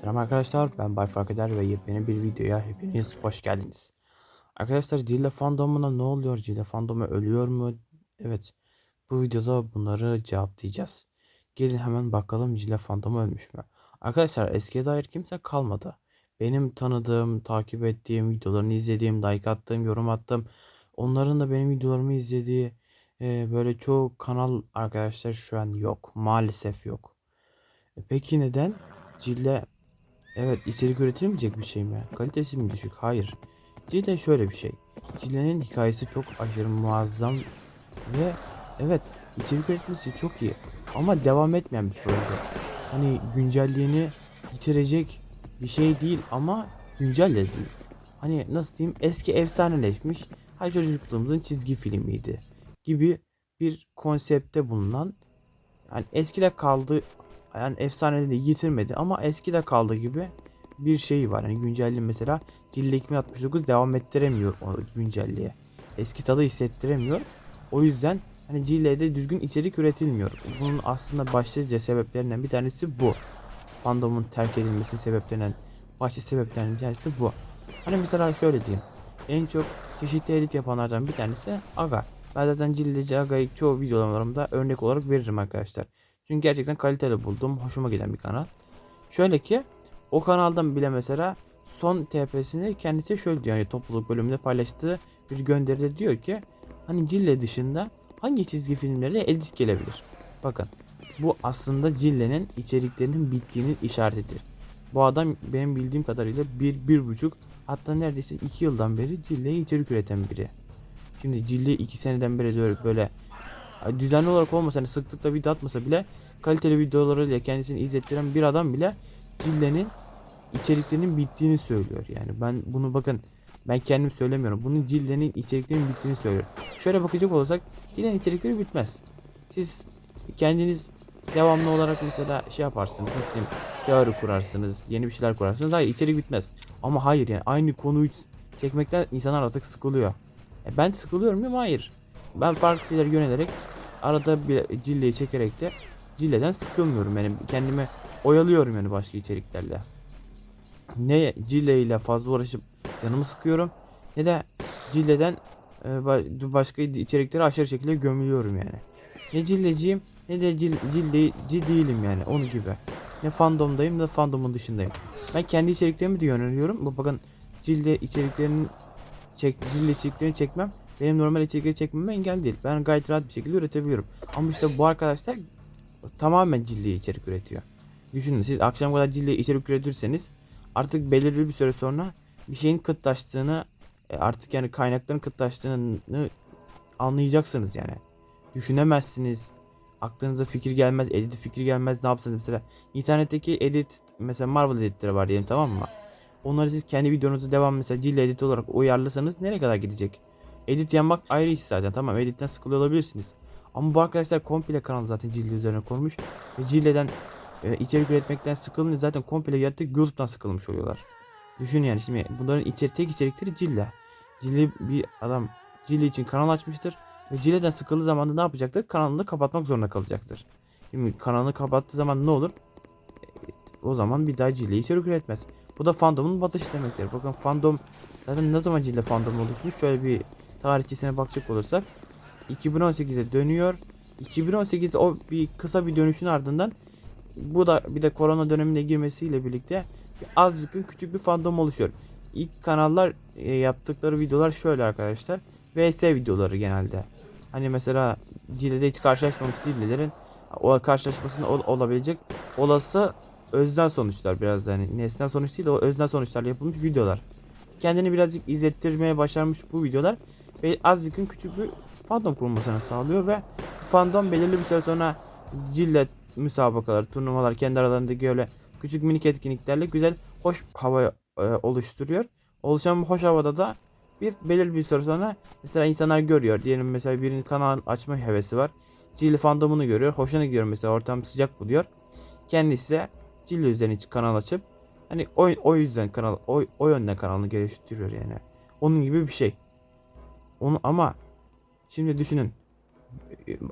Selam arkadaşlar ben Bay Farkader ve yepyeni bir videoya hepiniz hoş geldiniz. Arkadaşlar Cille fandomuna ne oluyor? Cille fandomu ölüyor mu? Evet bu videoda bunları cevaplayacağız. Gelin hemen bakalım Cille fandomu ölmüş mü? Arkadaşlar eskiye dair kimse kalmadı. Benim tanıdığım, takip ettiğim, videolarını izlediğim, like attığım, yorum attığım, onların da benim videolarımı izlediği e, böyle çoğu kanal arkadaşlar şu an yok. Maalesef yok. E, peki neden? Cille Evet içerik üretilmeyecek bir şey mi? Kalitesi mi düşük? Hayır. Cille şöyle bir şey. Cille'nin hikayesi çok aşırı muazzam ve evet içerik üretmesi çok iyi. Ama devam etmeyen bir proje. Hani güncelliğini yitirecek bir şey değil ama güncel de değil. Hani nasıl diyeyim eski efsaneleşmiş hay çocukluğumuzun çizgi filmiydi gibi bir konsepte bulunan yani eskide kaldı yani efsanede de yitirmedi ama eskide kaldı gibi bir şey var. Yani güncelliği mesela Cille 2069 devam ettiremiyor o güncelliğe. Eski tadı hissettiremiyor. O yüzden hani Cille'de düzgün içerik üretilmiyor. Bunun aslında başlıca sebeplerinden bir tanesi bu. Fandomun terk edilmesinin sebeplerinden başlıca sebeplerinden bir tanesi bu. Hani mesela şöyle diyeyim. En çok çeşitli edit yapanlardan bir tanesi Aga. Ben zaten Cille'ci Aga'yı çoğu videolarımda örnek olarak veririm arkadaşlar. Çünkü gerçekten kaliteli buldum. Hoşuma giden bir kanal. Şöyle ki o kanaldan bile mesela son TP'sini kendisi şöyle diyor. Yani topluluk bölümünde paylaştığı bir gönderide diyor ki hani Cille dışında hangi çizgi filmlerde edit gelebilir? Bakın bu aslında Cille'nin içeriklerinin bittiğinin işaretidir. Bu adam benim bildiğim kadarıyla bir, bir buçuk hatta neredeyse iki yıldan beri Cille'ye içerik üreten biri. Şimdi Cille iki seneden beri böyle, düzenli olarak olmasa hani sıklıkla video atmasa bile kaliteli videolarıyla kendisini izlettiren bir adam bile Cille'nin içeriklerinin bittiğini söylüyor. Yani ben bunu bakın ben kendim söylemiyorum. Bunun Cille'nin içeriklerinin bittiğini söylüyor. Şöyle bakacak olursak Cille'nin içerikleri bitmez. Siz kendiniz devamlı olarak mesela şey yaparsınız nasıl diyeyim teori kurarsınız yeni bir şeyler kurarsınız hayır içerik bitmez ama hayır yani aynı konuyu çekmekten insanlar artık sıkılıyor e ben sıkılıyor muyum hayır ben farklı şeyler yönelerek arada bir cilleyi çekerek de cilleden sıkılmıyorum yani kendimi oyalıyorum yani başka içeriklerle. Ne cille ile fazla uğraşıp canımı sıkıyorum ne de cilleden e, ba- başka içeriklere aşırı şekilde gömülüyorum yani. Ne cilleciyim ne de cil, cilde, cil değilim yani onu gibi. Ne fandomdayım ne fandomun dışındayım. Ben kendi içeriklerimi de yöneliyorum. Bu bakın cilde içeriklerinin çek, cilde içeriklerini çekmem benim normal içerikleri çekmeme engel değil. Ben gayet rahat bir şekilde üretebiliyorum. Ama işte bu arkadaşlar tamamen cildi içerik üretiyor. Düşünün siz akşam kadar cildi içerik üretirseniz artık belirli bir süre sonra bir şeyin kıtlaştığını e, artık yani kaynakların kıtlaştığını anlayacaksınız yani. Düşünemezsiniz. Aklınıza fikir gelmez, edit fikir gelmez. Ne yapsanız mesela internetteki edit mesela Marvel editleri var diyelim tamam mı? Onları siz kendi videonuzu devam mesela cildi edit olarak uyarlasanız nereye kadar gidecek? Edit yapmak ayrı iş zaten tamam editten sıkılıyor olabilirsiniz. Ama bu arkadaşlar komple kanal zaten Cilde üzerine kurmuş. Ve Cille'den e, içerik üretmekten sıkılınca zaten komple artık YouTube'dan sıkılmış oluyorlar. Düşün yani şimdi bunların içerik tek içerikleri Cille. Cille bir adam Cille için kanal açmıştır. Ve Cille'den sıkıldığı zaman da ne yapacaktır? Kanalını kapatmak zorunda kalacaktır. Şimdi kanalını kapattığı zaman ne olur? O zaman bir daha Cille içerik üretmez. Bu da fandomun batışı demektir. Bakın fandom zaten ne zaman Cille fandom oluşmuş? Şöyle bir tarihçesine bakacak olursak 2018'e dönüyor. 2018'de o bir kısa bir dönüşün ardından bu da bir de korona dönemine girmesiyle birlikte azıcık küçük bir fandom oluşuyor. İlk kanallar e, yaptıkları videolar şöyle arkadaşlar. VS videoları genelde. Hani mesela Cile'de hiç karşılaşmamış dillelerin o karşılaşmasında ol, olabilecek olası özden sonuçlar biraz da hani nesnel sonuç değil de o özden sonuçlarla yapılmış videolar. Kendini birazcık izlettirmeye başarmış bu videolar ve azıcık küçük bir fandom kurulmasını sağlıyor ve fandom belirli bir süre sonra cillet müsabakalar, turnuvalar kendi aralarındaki öyle küçük minik etkinliklerle güzel hoş hava e, oluşturuyor. Oluşan bu hoş havada da bir belirli bir süre sonra mesela insanlar görüyor. Diyelim mesela birinin kanal açma hevesi var. Cilli fandomunu görüyor. Hoşuna gidiyor mesela ortam sıcak buluyor. Kendisi de Cilli üzerine kanal açıp hani o, o yüzden kanal o, o yönden kanalını geliştiriyor yani. Onun gibi bir şey. Onu ama şimdi düşünün.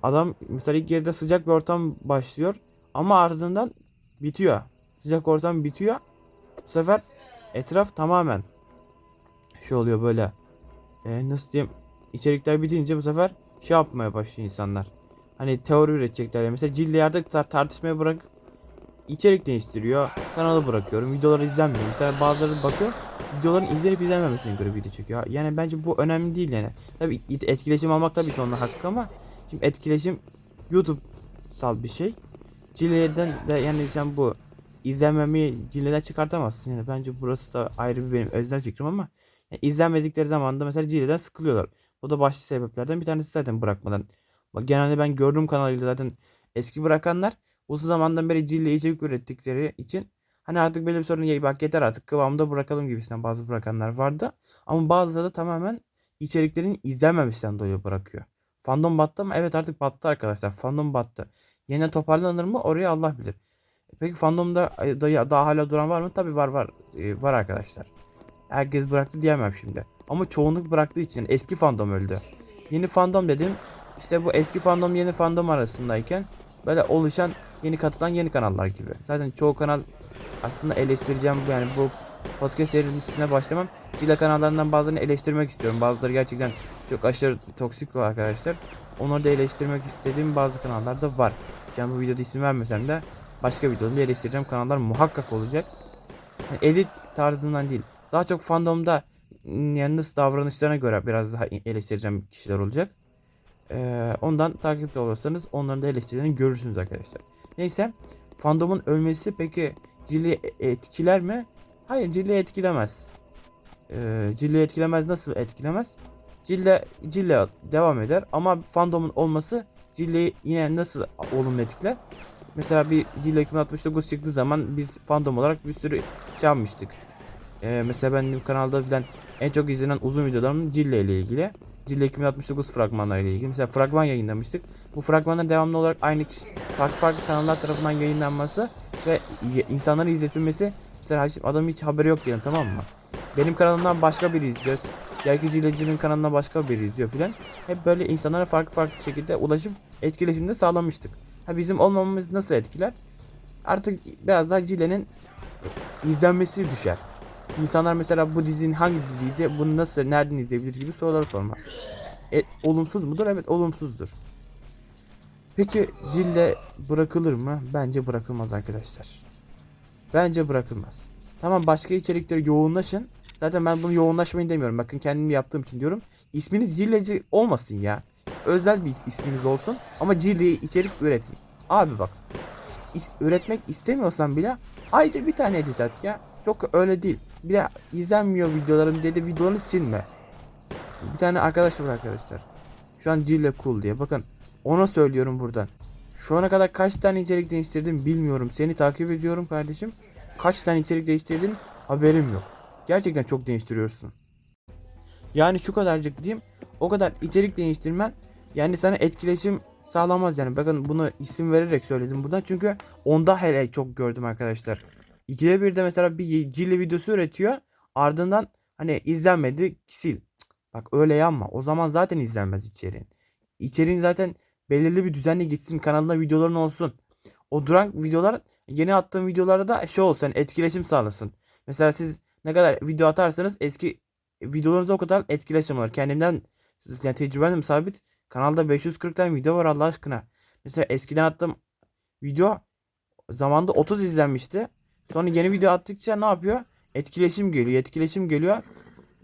Adam mesela ilk yerde sıcak bir ortam başlıyor ama ardından bitiyor. Sıcak ortam bitiyor. Bu sefer etraf tamamen şey oluyor böyle. E, nasıl diyeyim? İçerikler bitince bu sefer şey yapmaya başlıyor insanlar. Hani teori üretecekler. Mesela Cille yerde tar- tartışmaya bırak içerik değiştiriyor. Kanalı bırakıyorum. Videolar izlenmiyor. Mesela bazıları bakıyor. Videoların izlenip izlenmemesine göre video çekiyor. Yani bence bu önemli değil yani. Tabii etkileşim almak tabii ki onun hakkı ama şimdi etkileşim YouTube sal bir şey. Cile'den de yani sen bu izlenmemeyi Cile'den çıkartamazsın. Yani bence burası da ayrı bir benim özel fikrim ama yani izlenmedikleri zaman da mesela Cile'den sıkılıyorlar. Bu da başlı sebeplerden bir tanesi zaten bırakmadan. Genelde ben gördüğüm kanalıyla zaten eski bırakanlar uzun zamandan beri Cille içerik ürettikleri için hani artık böyle bir sorun yok. Bak yeter artık kıvamda bırakalım gibisinden bazı bırakanlar vardı. Ama bazıları da tamamen içeriklerin izlenmemesinden dolayı bırakıyor. Fandom battı mı? Evet artık battı arkadaşlar. Fandom battı. Yeniden toparlanır mı? Orayı Allah bilir. Peki fandomda e, da, daha hala duran var mı? Tabii var var. Ee, var arkadaşlar. Herkes bıraktı diyemem şimdi. Ama çoğunluk bıraktığı için eski fandom öldü. Yeni fandom dedim. İşte bu eski fandom yeni fandom arasındayken böyle oluşan yeni katılan yeni kanallar gibi. Zaten çoğu kanal aslında eleştireceğim yani bu podcast serisine başlamam. Çile kanallarından bazılarını eleştirmek istiyorum. Bazıları gerçekten çok aşırı toksik var arkadaşlar. Onları da eleştirmek istediğim bazı kanallar da var. Yani bu videoda isim vermesem de başka videoda eleştireceğim kanallar muhakkak olacak. Yani edit tarzından değil. Daha çok fandomda yani nasıl davranışlarına göre biraz daha eleştireceğim kişiler olacak. Ee, ondan takipte olursanız onların da eleştirilerini görürsünüz arkadaşlar. Neyse fandomun ölmesi peki Cilli etkiler mi? Hayır Cilli etkilemez. Ee, Cilli etkilemez nasıl etkilemez? Cille, Cille devam eder ama fandomun olması Cille'yi yine nasıl olumlu etkiler? Mesela bir Cille 2069 çıktığı zaman biz fandom olarak bir sürü şey yapmıştık. Ee, mesela benim kanalda filan en çok izlenen uzun videolarım Cille ile ilgili. Cille 2069 fragmanları ile ilgili. Mesela fragman yayınlamıştık. Bu fragmanların devamlı olarak aynı kişi, farklı farklı kanallar tarafından yayınlanması ve insanların izletilmesi mesela adam hiç haberi yok diyelim tamam mı? Benim kanalımdan başka biri izliyor. Diğer Cilecinin kanalına başka biri izliyor filan. Hep böyle insanlara farklı farklı şekilde ulaşıp etkileşimde sağlamıştık. Ha bizim olmamamız nasıl etkiler? Artık biraz daha Cile'nin izlenmesi düşer. İnsanlar mesela bu dizinin hangi diziydi, bunu nasıl, nereden izleyebilir gibi sorular sormaz. E, olumsuz mudur? Evet olumsuzdur. Peki Cille bırakılır mı? Bence bırakılmaz arkadaşlar. Bence bırakılmaz. Tamam başka içerikleri yoğunlaşın. Zaten ben bunu yoğunlaşmayın demiyorum. Bakın kendim yaptığım için diyorum. İsminiz Cilleci olmasın ya. Özel bir isminiz olsun. Ama Cille içerik üretin. Abi bak. Is üretmek istemiyorsan bile ayda bir tane edit at ya. Çok öyle değil. Bir de izlenmiyor videolarım dedi videolarını silme. Bir tane arkadaş var arkadaşlar. Şu an Cille cool diye. Bakın ona söylüyorum buradan. Şu ana kadar kaç tane içerik değiştirdim bilmiyorum. Seni takip ediyorum kardeşim. Kaç tane içerik değiştirdin haberim yok. Gerçekten çok değiştiriyorsun. Yani şu kadarcık diyeyim. O kadar içerik değiştirmen yani sana etkileşim sağlamaz yani. Bakın bunu isim vererek söyledim buradan. Çünkü onda hele çok gördüm arkadaşlar. İkide bir de mesela bir Cille videosu üretiyor. Ardından hani izlenmedi sil. Bak öyle yapma. O zaman zaten izlenmez içeriğin. İçeriğin zaten belirli bir düzenle gitsin. Kanalında videoların olsun. O duran videolar yeni attığım videolarda da şey olsun etkileşim sağlasın. Mesela siz ne kadar video atarsanız eski videolarınız o kadar etkileşim olur. Kendimden yani tecrübem sabit. Kanalda 540 tane video var Allah aşkına. Mesela eskiden attığım video zamanda 30 izlenmişti. Sonra yeni video attıkça ne yapıyor? Etkileşim geliyor, etkileşim geliyor.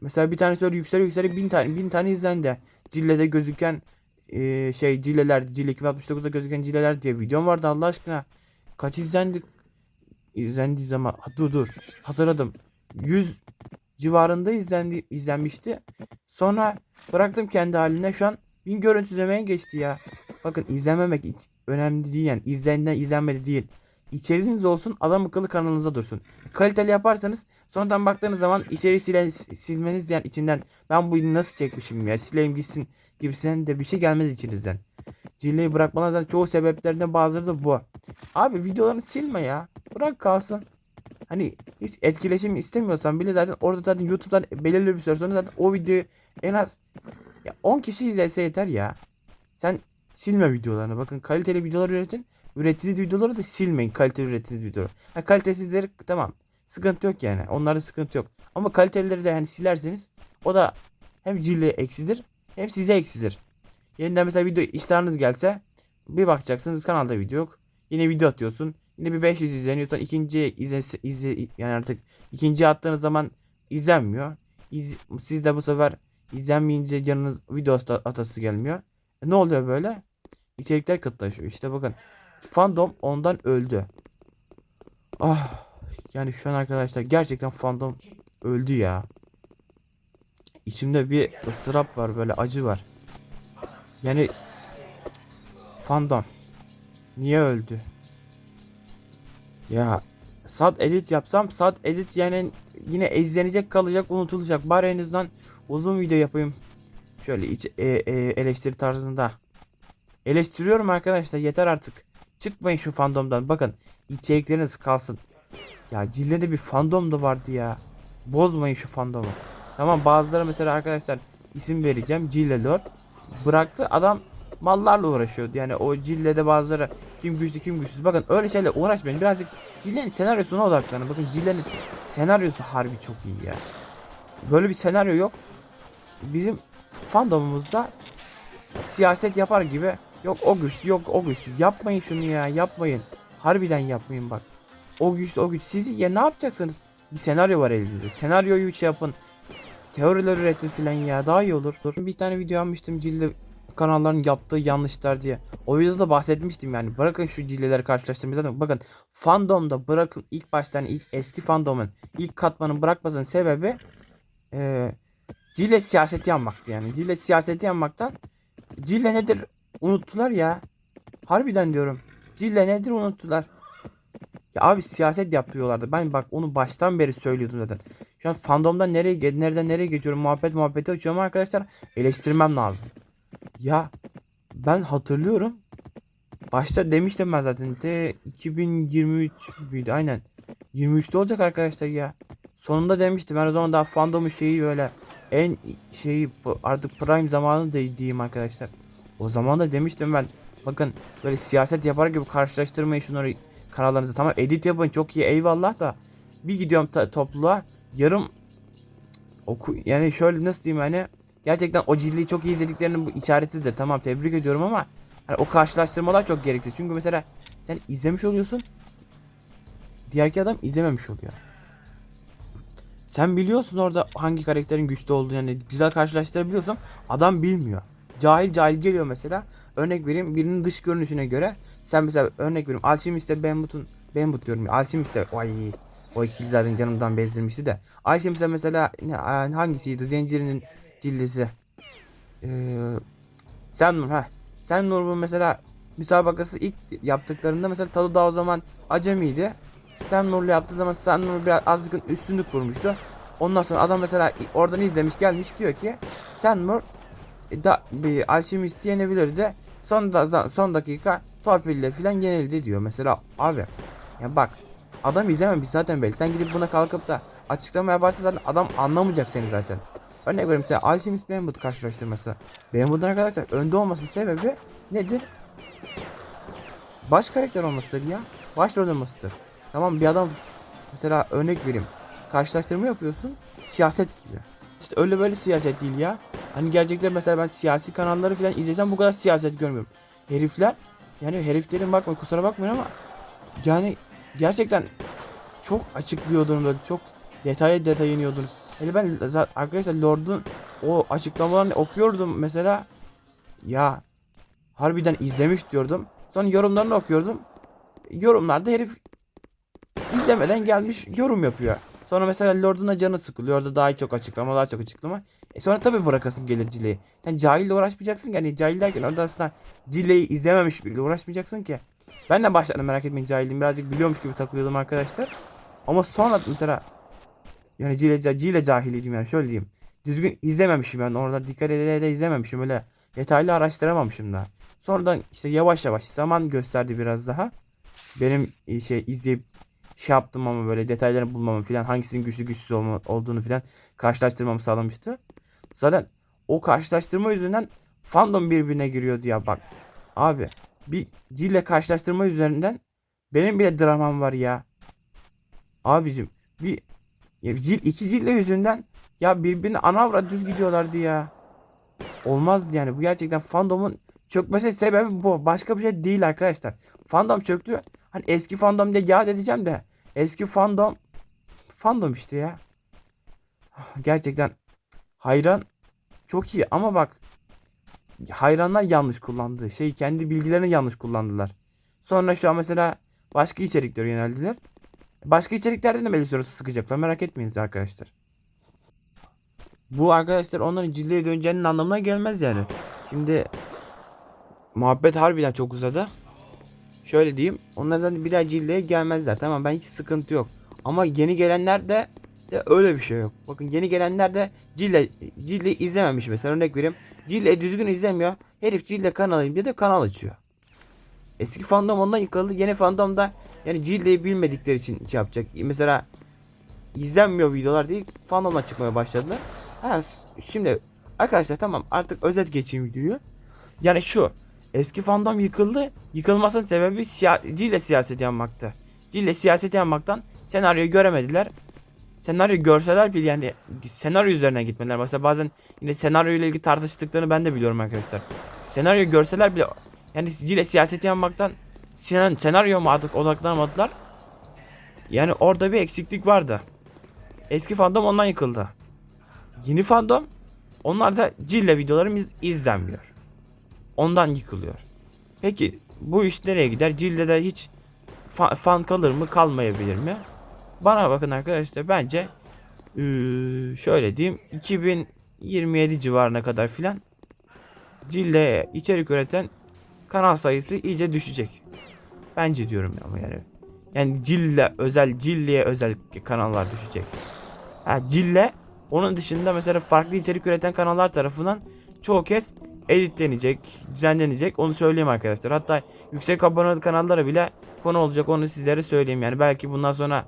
Mesela bir tane öyle yükseliyor yükseliyor bin tane bin tane izlendi. Cille'de gözüken e, şey Cilleler, Cille 2069'da gözüken Cilleler diye videom vardı Allah aşkına. Kaç izlendi? İzlendiği zaman dur dur hatırladım. 100 civarında izlendi izlenmişti. Sonra bıraktım kendi haline. Şu an bin görüntülemeye geçti ya. Bakın izlememek önemli değil yani. İzlenden izlenmedi değil. İçeriğiniz olsun adam akıllı kanalınıza dursun. Kaliteli yaparsanız sonradan baktığınız zaman içeriği silen, silmeniz yani içinden ben bu nasıl çekmişim ya sileyim gitsin gibisinden de bir şey gelmez içinizden. Cilleyi bırakmanızdan çoğu sebeplerinden bazıları da bu. Abi videolarını silme ya. Bırak kalsın. Hani hiç etkileşim istemiyorsan bile zaten orada zaten YouTube'dan belirli bir süre sonra zaten o videoyu en az ya 10 kişi izlese yeter ya. Sen silme videolarını. Bakın kaliteli videolar üretin. Ürettiğiniz videoları da silmeyin. Kaliteli ürettiğiniz videoları. Ha, kalitesizleri tamam. sıkıntı yok yani. Onlarda sıkıntı yok. Ama kalitelileri de hani silerseniz o da hem cilde eksidir hem size eksidir. Yeniden mesela video iştahınız gelse bir bakacaksınız kanalda video yok. Yine video atıyorsun. Yine bir 500 izleniyorsan ikinci izle, izle yani artık ikinci attığınız zaman izlenmiyor. İz, siz de bu sefer izlenmeyince canınız video ata- atası gelmiyor. E ne oluyor böyle? İçerikler kıtlaşıyor. İşte bakın fandom ondan öldü. Ah yani şu an arkadaşlar gerçekten fandom öldü ya. İçimde bir ıstırap var böyle acı var. Yani fandom niye öldü? Ya sad edit yapsam sad edit yani yine izlenecek kalacak unutulacak. Bari en azından uzun video yapayım. Şöyle iç, e, e, eleştiri tarzında. Eleştiriyorum arkadaşlar yeter artık. Çıkmayın şu fandomdan. Bakın içerikleriniz kalsın. Ya Cille'de bir fandom da vardı ya. Bozmayın şu fandomu. Tamam bazıları mesela arkadaşlar isim vereceğim. Cille Lord. Bıraktı adam mallarla uğraşıyordu. Yani o Cille'de bazıları kim güçlü kim güçsüz. Bakın öyle şeyle uğraşmayın. Birazcık Cille'nin senaryosuna odaklanın. Bakın Cille'nin senaryosu harbi çok iyi ya. Böyle bir senaryo yok. Bizim fandomumuzda siyaset yapar gibi yok o güçlü yok o güçsüz. Yapmayın şunu ya yapmayın. Harbiden yapmayın bak. O güçlü o güç. Siz ya ne yapacaksınız? Bir senaryo var elimizde. Senaryoyu şey yapın. Teoriler üretin filan ya daha iyi olur. Bir tane video almıştım Cilde kanalların yaptığı yanlışlar diye. O videoda bahsetmiştim yani. Bırakın şu cilleleri karşılaştırmayı zaten. Bakın fandomda bırakın ilk baştan ilk eski fandomun ilk katmanın bırakmasının sebebi eee Cille siyaseti yanmaktı yani. Cille siyaseti yanmaktan Cille nedir unuttular ya. Harbiden diyorum. Cille nedir unuttular. Ya abi siyaset yapıyorlardı. Ben bak onu baştan beri söylüyordum zaten. Şu an fandomdan nereye nereden nereye geçiyorum muhabbet muhabbeti açıyorum arkadaşlar. Eleştirmem lazım. Ya ben hatırlıyorum. Başta demiştim ben zaten de 2023 müydü aynen. 23'te olacak arkadaşlar ya. Sonunda demiştim ben o zaman daha fandomun şeyi böyle en şeyi artık prime zamanı da diyeyim arkadaşlar. O zaman da demiştim ben bakın böyle siyaset yapar gibi karşılaştırmayın şunları kanallarınızı. Tamam edit yapın çok iyi eyvallah da bir gidiyorum topluluğa yarım oku yani şöyle nasıl diyeyim yani gerçekten o cilliyi çok iyi izlediklerinin bu işaretidir. Tamam tebrik ediyorum ama hani o karşılaştırmalar çok gereksiz. Çünkü mesela sen izlemiş oluyorsun. Diğerki adam izlememiş oluyor. Sen biliyorsun orada hangi karakterin güçlü olduğunu yani güzel karşılaştırabiliyorsun. Adam bilmiyor. Cahil cahil geliyor mesela. Örnek vereyim birinin dış görünüşüne göre sen mesela örnek vereyim Alchemist'te Benbut'un Benbut diyorum ya Alchemist'te ay o ikili zaten canımdan bezdirmişti de. Alchemist'te mesela ne, hangisiydi? Zencirinin cildisi. Ee, Senmur ha. Senmur'un mesela müsabakası ilk yaptıklarında mesela tadı daha o zaman acemiydi. Senmur'la yaptığı zaman Senmur biraz azıcık üstünlük kurmuştu. Ondan sonra adam mesela oradan izlemiş gelmiş diyor ki Senmur e, da bir alşimisti yenebilirdi. Son da son dakika torpille filan yenildi diyor. Mesela abi ya bak adam izlememiş zaten belli. Sen gidip buna kalkıp da açıklama yaparsan zaten adam anlamayacak seni zaten. Örnek veriyorum mesela Alchemist Benwood karşılaştırması. Benwood'un arkadaşlar önde olması sebebi nedir? Baş karakter olmasıdır ya. Başrol olmasıdır. Tamam bir adam mesela örnek vereyim. Karşılaştırma yapıyorsun. Siyaset gibi. Öyle böyle siyaset değil ya. Hani gerçekten mesela ben siyasi kanalları falan izlesem bu kadar siyaset görmüyorum. Herifler yani heriflerin bakma kusura bakmayın ama yani gerçekten çok açıklıyordunuz böyle çok detaya detaya iniyordunuz. Yani ben arkadaşlar Lord'un o açıklamalarını okuyordum mesela ya harbiden izlemiş diyordum. Sonra yorumlarını okuyordum. Yorumlarda herif izlemeden gelmiş yorum yapıyor. Sonra mesela Lord'un da canı sıkılıyor. Orada daha çok açıklama, daha çok açıklama. E sonra tabii bırakasın gelir Cile'yi. Sen cahille uğraşmayacaksın ki. Yani cahil derken orada aslında Cile'yi izlememiş biriyle uğraşmayacaksın ki. Ben de başladım merak etmeyin cahilliğim. Birazcık biliyormuş gibi takılıyordum arkadaşlar. Ama sonra mesela yani Cile, Cile cahiliydim yani şöyle diyeyim. Düzgün izlememişim yani orada dikkat ede de izlememişim öyle detaylı araştıramamışım da. Sonradan işte yavaş yavaş zaman gösterdi biraz daha. Benim e, şey izleyip şey yaptım ama böyle detaylarını bulmamı filan hangisinin güçlü güçsüz olduğunu filan karşılaştırmamı sağlamıştı. Zaten o karşılaştırma yüzünden fandom birbirine giriyordu ya bak. Abi bir Cille karşılaştırma üzerinden benim bile dramam var ya. Abicim bir ya cil iki cille yüzünden ya birbirine ana avrat düz gidiyorlardı ya. Olmaz yani bu gerçekten fandomun çökmesi sebebi bu. Başka bir şey değil arkadaşlar. Fandom çöktü. Hani eski fandom diye yad edeceğim de eski fandom fandom işte ya. Gerçekten hayran çok iyi ama bak hayranlar yanlış kullandı. Şey kendi bilgilerini yanlış kullandılar. Sonra şu an mesela başka içeriklere yöneldiler. Başka içeriklerde de Melisa'yı sıkacaklar. Merak etmeyiniz arkadaşlar. Bu arkadaşlar onların cildeye döneceğinin anlamına gelmez yani. Şimdi muhabbet harbiden çok uzadı. Şöyle diyeyim. Onlar zaten bir daha cildeye gelmezler. Tamam ben hiç sıkıntı yok. Ama yeni gelenler de, de öyle bir şey yok. Bakın yeni gelenler de Cille, Cille izlememiş mesela örnek vereyim. Cille düzgün izlemiyor. Herif Cille kanalı diye de kanal açıyor. Eski fandom ondan yıkıldı. Yeni fandom da yani Cille'yi bilmedikleri için şey yapacak. Mesela izlenmiyor videolar değil fandomdan çıkmaya başladılar. Ha, şimdi arkadaşlar tamam artık özet geçeyim videoyu. Yani şu eski fandom yıkıldı. Yıkılmasının sebebi siya Cille siyaset yanmaktı. Cille siyaset yanmaktan senaryoyu göremediler. Senaryo görseler bile yani senaryo üzerine gitmeler. Mesela bazen yine senaryo ile ilgili tartıştıklarını ben de biliyorum arkadaşlar. Senaryo görseler bile yani Cille siyaset yanmaktan sen senaryo mu artık odaklanamadılar. Yani orada bir eksiklik vardı. Eski fandom ondan yıkıldı. Yeni fandom onlar da Cille videolarımız izlenmiyor. Ondan yıkılıyor. Peki bu iş nereye gider? Cille'de hiç fa- fan kalır mı kalmayabilir mi? Bana bakın arkadaşlar bence şöyle diyeyim 2027 civarına kadar filan Cille içerik üreten kanal sayısı iyice düşecek. Bence diyorum ama yani. Yani Cille özel Cille'ye özel kanallar düşecek. Ha Cille onun dışında mesela farklı içerik üreten kanallar tarafından çoğu kez editlenecek, düzenlenecek. Onu söyleyeyim arkadaşlar. Hatta yüksek abone kanallara bile konu olacak onu sizlere söyleyeyim. Yani belki bundan sonra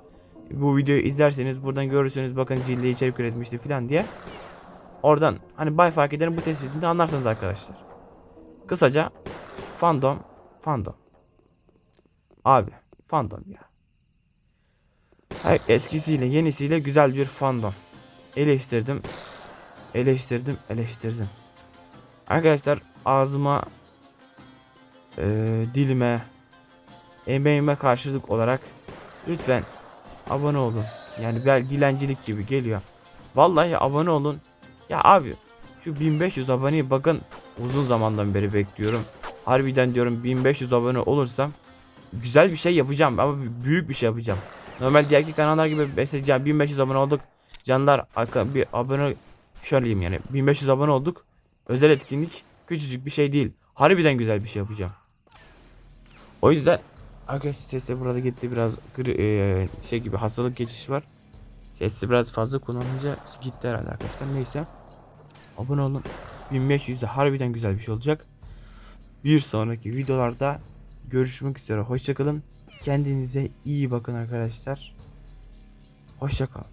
bu videoyu izlerseniz buradan görürsünüz bakın Cille içerik üretmişti falan diye. Oradan hani bay fark ederim bu tespitini anlarsınız arkadaşlar. Kısaca fandom fandom. Abi fandom ya. Hayır, eskisiyle yenisiyle güzel bir fandom. Eleştirdim. Eleştirdim, eleştirdim. Arkadaşlar ağzıma eee, dilime emeğime karşılık olarak lütfen abone olun. Yani bir dilencilik gibi geliyor. Vallahi abone olun. Ya abi şu 1500 aboneyi bakın uzun zamandan beri bekliyorum. Harbiden diyorum 1500 abone olursam güzel bir şey yapacağım ama büyük bir şey yapacağım. Normal diğerki kanallar gibi mesela 1500 abone olduk. Canlar bir abone şöyle diyeyim yani 1500 abone olduk. Özel etkinlik küçücük bir şey değil. Harbiden güzel bir şey yapacağım. O yüzden arkadaşlar sesle burada gitti biraz eee, şey gibi hastalık geçişi var. Sesli biraz fazla kullanınca gitti herhalde arkadaşlar. Neyse. Abone olun. 1500'de harbiden güzel bir şey olacak. Bir sonraki videolarda görüşmek üzere. Hoşçakalın. Kendinize iyi bakın arkadaşlar. Hoşçakalın.